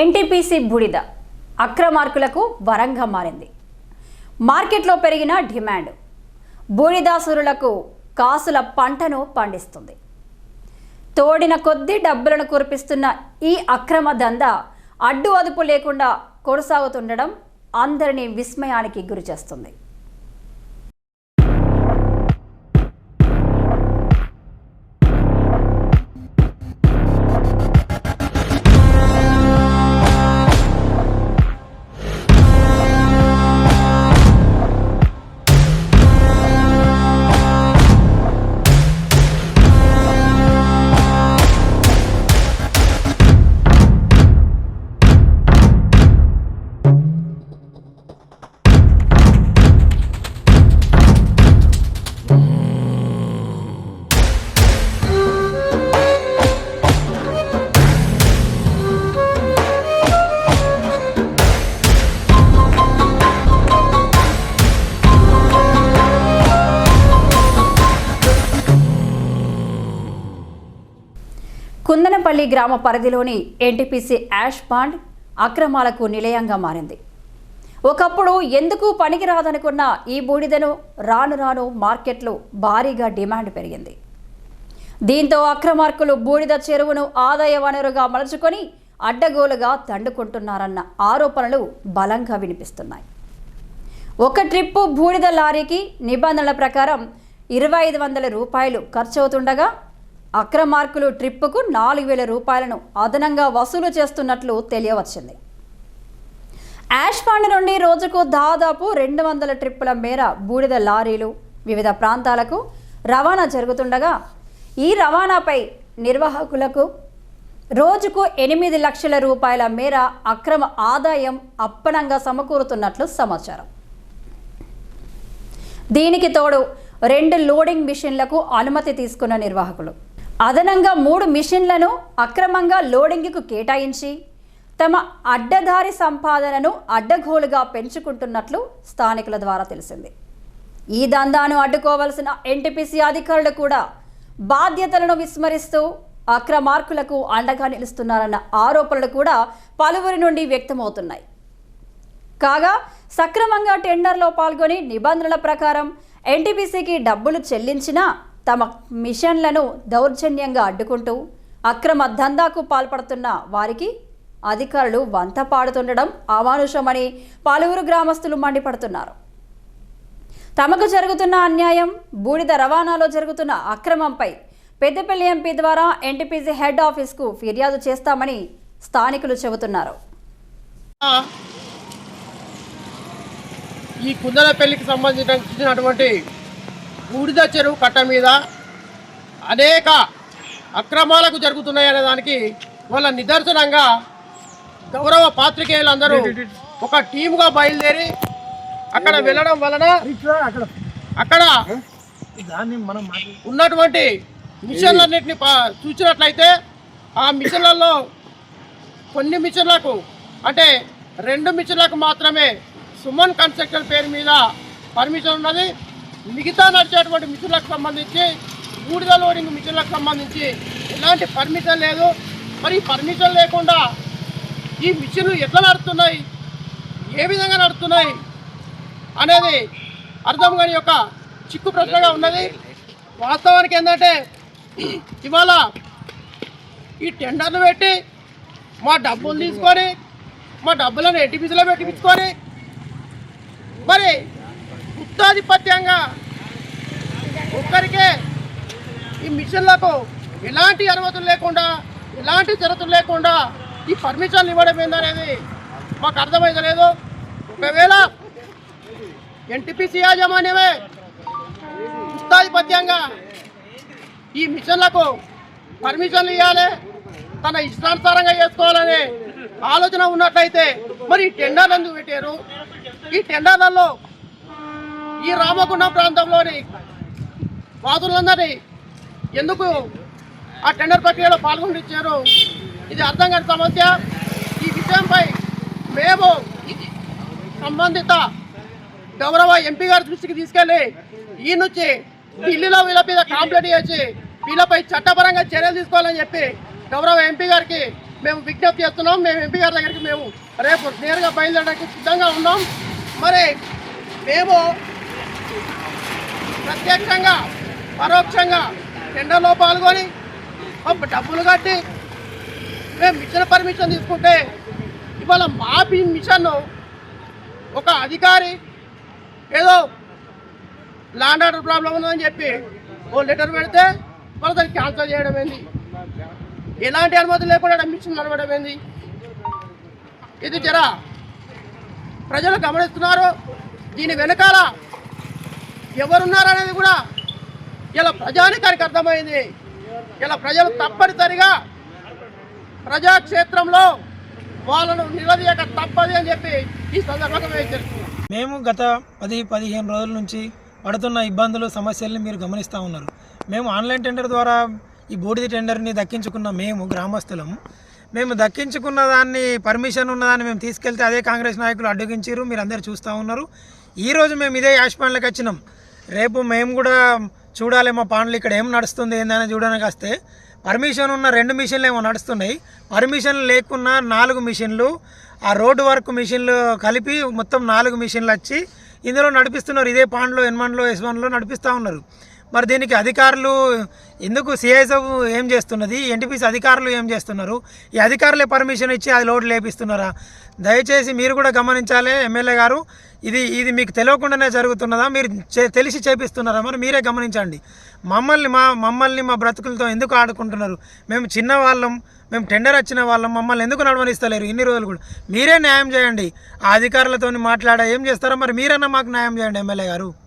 NTPC బూడిద అక్రమార్కులకు వరంగా మారింది. మార్కెట్లో పెరిగిన డిమాండ్ బూడిదాసురులకు కాసుల పంటను పండిస్తుంది. తోడిన కొద్దీ డబ్బులను కురిపిస్తున్న ఈ అక్రమ దందా అడ్డు అదుపు లేకుండా కొనసాగుతుండడం అందరినీ విస్మయానికి గురిచేస్తుంది. కుందనపల్లి గ్రామ పరిధిలోని ఎన్టీపీసీ యాష్ పాండ్ అక్రమాలకు నిలయంగా మారింది. ఒకప్పుడు ఎందుకు పనికిరాదనుకున్న ఈ బూడిదను రాను రాను మార్కెట్లో భారీగా డిమాండ్ పెరిగింది. దీంతో అక్రమార్కులు బూడిద చెరువును ఆదాయ వనరుగా మలుచుకొని అడ్డగోలుగా తండుకుంటున్నారన్న ఆరోపణలు బలంగా వినిపిస్తున్నాయి. ఒక ట్రిప్పు బూడిద లారీకి నిబంధనల ప్రకారం ఇరవై ఐదు వందల రూపాయలు ఖర్చు అవుతుండగా అక్రమార్కులు ట్రిప్పుకు నాలుగు వేల రూపాయలను అదనంగా వసూలు చేస్తున్నట్లు తెలియవచ్చింది. యాష్ పాండ్ నుండి రోజుకు దాదాపు రెండు వందల ట్రిప్పుల మేర బూడిద లారీలు వివిధ ప్రాంతాలకు రవాణా జరుగుతుండగా ఈ రవాణాపై నిర్వాహకులకు రోజుకు ఎనిమిది లక్షల రూపాయల మేర అక్రమ ఆదాయం అప్పనంగా సమకూరుతున్నట్లు సమాచారం. దీనికి తోడు రెండు లోడింగ్ మిషన్లకు అనుమతి తీసుకున్న నిర్వాహకులు. అదనంగా మూడు మిషన్లను అక్రమంగా లోడింగ్కు కేటాయించి తమ అడ్డదారి సంపాదనను అడ్డగోలుగా పెంచుకుంటున్నట్లు స్థానికుల ద్వారా తెలిసింది. ఈ దందాను అడ్డుకోవలసిన ఎన్టీపీసీ అధికారులు కూడా బాధ్యతలను విస్మరిస్తూ అక్రమార్కులకు అండగా నిలుస్తున్నారన్న ఆరోపణలు కూడా పలువురి నుండి వ్యక్తమవుతున్నాయి. కాగా సక్రమంగా టెండర్లో పాల్గొని నిబంధనల ప్రకారం ఎన్టీపీసీకి డబ్బులు చెల్లించినా తమ మిషన్లను దౌర్జన్యంగా అడ్డుకుంటూ అక్రమ దందాకు పాల్పడుతున్న వారికి అధికారులు వంత పాడుతుండడం అమానుషమని పలువురు గ్రామస్తులు మండిపడుతున్నారు. తమకు జరుగుతున్న అన్యాయం బూడిద రవాణాలో జరుగుతున్న అక్రమంపై పెద్దపల్లి ఎంపీ ద్వారా ఎన్టీపీసీ హెడ్ ఆఫీస్కు ఫిర్యాదు చేస్తామని స్థానికులు చెబుతున్నారు. ఈ కుందలపల్లికి సంబంధించినటువంటి బూడిద చెరువు కట్ట మీద అనేక అక్రమాలకు జరుగుతున్నాయనే దానికి వాళ్ళ నిదర్శనంగా గౌరవ పాత్రికేయులందరూ ఒక టీముగా బయలుదేరి అక్కడ వెళ్ళడం వలన అక్కడ. ఉన్నటువంటి మిషన్లన్నింటినీ చూసినట్లయితే ఆ మిషన్లలో కొన్ని మిషన్లకు అంటే రెండు మిషన్లకు మాత్రమే సుమన్ కన్స్ట్రక్షన్ పేరు మీద పర్మిషన్ ఉన్నది. మిగతా నడిచేటువంటి మిషన్లకు సంబంధించి బూడిద లోడింగ్ మిషన్లకు సంబంధించి ఎలాంటి పర్మిషన్ లేదు. మరి పర్మిషన్ లేకుండా ఈ మిషన్లు ఎట్లా నడుస్తున్నాయి ఏ విధంగా నడుస్తున్నాయి? అనేది అర్థం కాని యొక్క చిక్కు ప్రశ్నగా ఉన్నది. వాస్తవానికి ఏంటంటే ఇవాళ ఈ టెండర్లు పెట్టి మా డబ్బులు తీసుకొని మా డబ్బులను ఎట్టిపిసిలో పెట్టిపించుకొని మరి గుత్తాధిపత్యంగా ఒక్కరికే ఈ మిషన్లకు ఎలాంటి అనుమతులు లేకుండా ఎలాంటి షరతులు లేకుండా ఈ పర్మిషన్లు ఇవ్వడం ఏందనేది మాకు అర్థమైతలేదు ఒకవేళ ఎన్టీపీసీ యాజమాన్యమే గుత్తాధిపత్యంగా ఈ మిషన్లకు పర్మిషన్లు ఇవ్వాలి తన ఇష్టానుసారంగా చేసుకోవాలనే ఆలోచన ఉన్నట్లయితే మరి ఈ టెండర్లు ఎందుకు పెట్టారు ఈ టెండర్లలో ఈ రామగుండం ప్రాంతంలోని వాదులందరినీ ఎందుకు ఆ టెండర్ ప్రక్రియలో పాల్గొనిచ్చారు? ఇది అర్థం కాని సమస్య. ఈ విషయంపై మేము సంబంధిత గౌరవ ఎంపీ గారి దృష్టికి తీసుకెళ్ళి ఈ నుంచి ఢిల్లీలో వీళ్ళ మీద కాంప్లైంట్ చేసి వీళ్ళపై చట్టపరంగా చర్యలు తీసుకోవాలని చెప్పి గౌరవ ఎంపీ గారికి మేము విజ్ఞప్తి చేస్తున్నాం. మేము ఎంపీ గారి దగ్గరికి మేము రేపు నేరుగా బయలుదేరడానికి సిద్ధంగా ఉన్నాం. మరి మేము ప్రత్యక్షంగా పరోక్షంగా టెండర్లో పాల్గొని డబ్బులు కట్టి మేము మిషన్ పర్మిషన్ తీసుకుంటే ఇవాళ మా మిషన్ ఒక అధికారి ఏదో ల్యాండ్ ఆర్డర్ ప్రాబ్లం ఉందని చెప్పి ఓ లెటర్ పెడితే వాళ్ళు దాన్ని క్యాన్సిల్ చేయడం ఏంది? ఎలాంటి అనుమతి లేకుండా మిషన్ నడవడం ఏంది? ఇది జర ప్రజలు గమనిస్తున్నారు? దీని వెనకాల ఎవరున్నారనేది కూడా ఇలా ప్రజానికానికి అర్థమైంది. ఇలా ప్రజలు తప్పనిసరిగా ప్రజాక్షేత్రంలో వాళ్ళను నిలదీయక తప్పది అని చెప్పి ఈ సందర్భంగా హెచ్చరిస్తున్నాం మేము గత పది పదిహేను రోజుల నుంచి పడుతున్న ఇబ్బందులు సమస్యల్ని మీరు గమనిస్తూ ఉన్నారు. మేము ఆన్లైన్ టెండర్ ద్వారా ఈ బూడిద టెండర్ని దక్కించుకున్న మేము గ్రామస్తులం. మేము దక్కించుకున్న దాన్ని పర్మిషన్ ఉన్నదాన్ని మేము తీసుకెళ్తే అదే కాంగ్రెస్ నాయకులు అడ్డగించారు మీరు అందరు చూస్తూ ఉన్నారు. ఈరోజు మేము ఇదే యాష్ పాండ్లకు వచ్చినాం. రేపు మేము కూడా చూడాలి మా పాండ్లు ఇక్కడ ఏం నడుస్తుంది ఏందని చూడడానికి వస్తే పర్మిషన్ ఉన్న రెండు మిషన్లు ఏమో నడుస్తున్నాయి. పర్మిషన్ లేకున్నా నాలుగు మిషన్లు ఆ రోడ్డు వర్క్ మిషన్లు కలిపి మొత్తం నాలుగు మిషన్లు వచ్చి ఇందులో నడిపిస్తున్నారు. ఇదే పాండ్లో ఎన్మన్లో ఎస్ వన్లో నడిపిస్తూ ఉన్నారు. మరి దీనికి అధికారులు ఎందుకు సిఐసబ్ ఏం చేస్తున్నది? ఎన్టీపీసీ అధికారులు ఏం చేస్తున్నారు? ఈ అధికారులే పర్మిషన్ ఇచ్చి అది లోడ్ లేపిస్తున్నారా? దయచేసి మీరు కూడా గమనించాలి ఎమ్మెల్యే గారు. ఇది ఇది మీకు తెలియకుండానే జరుగుతున్నదా? మీరు చే- తెలిసి చేపిస్తున్నారా? మరి మీరే గమనించండి. మమ్మల్ని మా మమ్మల్ని మా బ్రతుకులతో ఎందుకు ఆడుకుంటున్నారు? మేము చిన్న వాళ్ళం మేము టెండర్ వచ్చిన వాళ్ళం మమ్మల్ని ఎందుకు నడవనిస్తలేరు? ఇన్ని రోజులు కూడా. మీరే న్యాయం చేయండి. ఆ అధికారులతో మాట్లాడ ఏం చేస్తారో మరి మీరన్నా మాకు న్యాయం చేయండి ఎమ్మెల్యే గారు.